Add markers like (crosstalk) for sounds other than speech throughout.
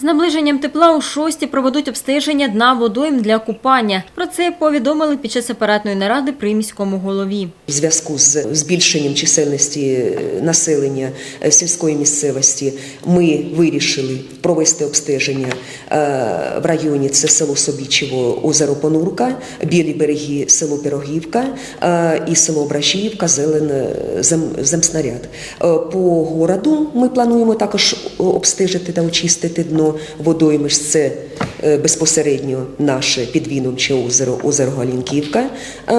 З наближенням тепла у шості проведуть обстеження дна водойм для купання. Про це повідомили під час апаратної наради при міському голові. В зв'язку з збільшенням чисельності е, населення е, сільської місцевості ми вирішили провести обстеження е, в районі це село Собічево, озеро Понурка, Білі береги, село Пирогівка е, і село Брашіївка, Зелен е, зем, земснаряд. Е, По городу ми плануємо також обстежити та очистити дно водойми. ж Це безпосередньо наше підвіномче озеро, озеро Галінківка, е,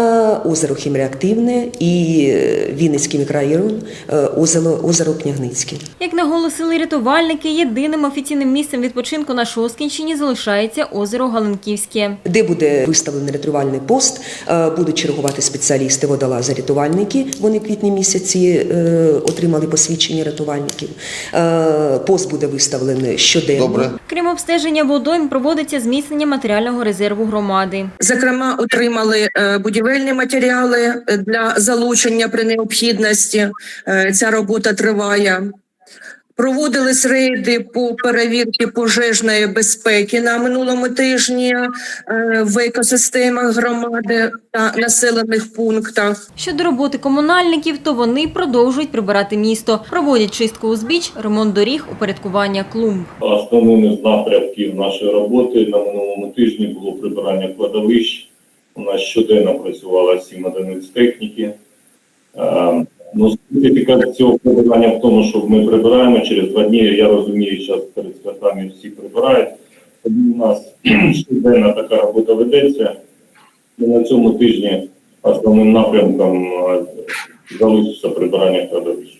озеро Хімреактивне і е, Вінницький мікрорайон, е, озеро, озеро Княгницьке. Як наголосили рятувальники, єдиним офіційним місцем відпочинку на Шосткінщині залишається озеро Галинківське. Де буде виставлений рятувальний пост, е, будуть чергувати спеціалісти, водолази, рятувальники. Вони квітні місяці е, отримали посвідчення рятувальників. Е, Пост буде виставлений щоденно. Добре. Крім обстеження водойм, проводиться зміцнення матеріального резерву громади. Зокрема, отримали е, будівельні матеріали е, для залучення при необхідності. Е, Ця робота триває. Проводились рейди по перевірці пожежної безпеки на минулому тижні е, в екосистемах громади та населених пунктах. Щодо роботи комунальників, то вони продовжують прибирати місто, проводять чистку узбіч, ремонт доріг, упорядкування клумб. Основним із напрямків нашої роботи на минулому тижні було прибирання кладовищ. У нас щоденно працювало сім одиниць техніки. Ну, специфіка цього прибирання в тому, що ми прибираємо через два дні. Я розумію, зараз перед святами всі прибирають. Тому у нас (clears throat) щоденна така робота ведеться. І на цьому тижні основним напрямком залишиться прибирання кладовищ.